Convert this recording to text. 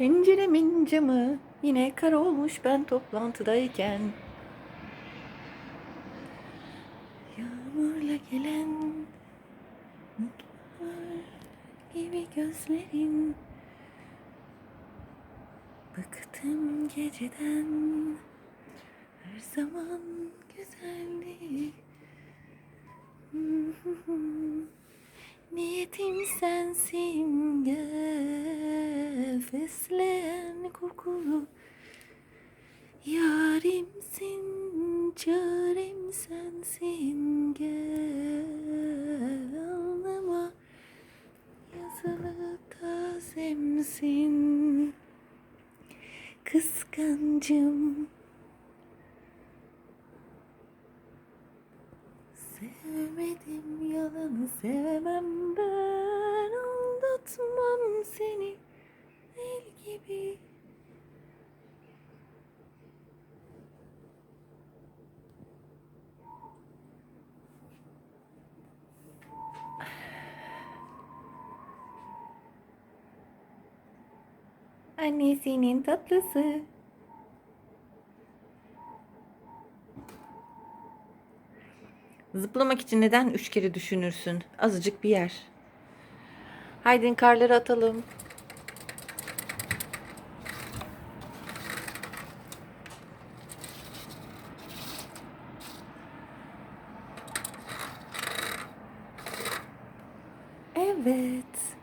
Penceremin camı yine kar olmuş ben toplantıdayken. Yağmurla gelen gibi gözlerin. Bıktım geceden her zaman güzeldi. Niyetim sensin gel fesleğen kokulu. Yarimsin çarem sensin gel Anlama yazılı tazemsin. Kıskancım. Sevmedim yalanı sevemem ben Annesinin tatlısı Zıplamak için neden üç kere düşünürsün? Azıcık bir yer. Haydi karları atalım. Evet.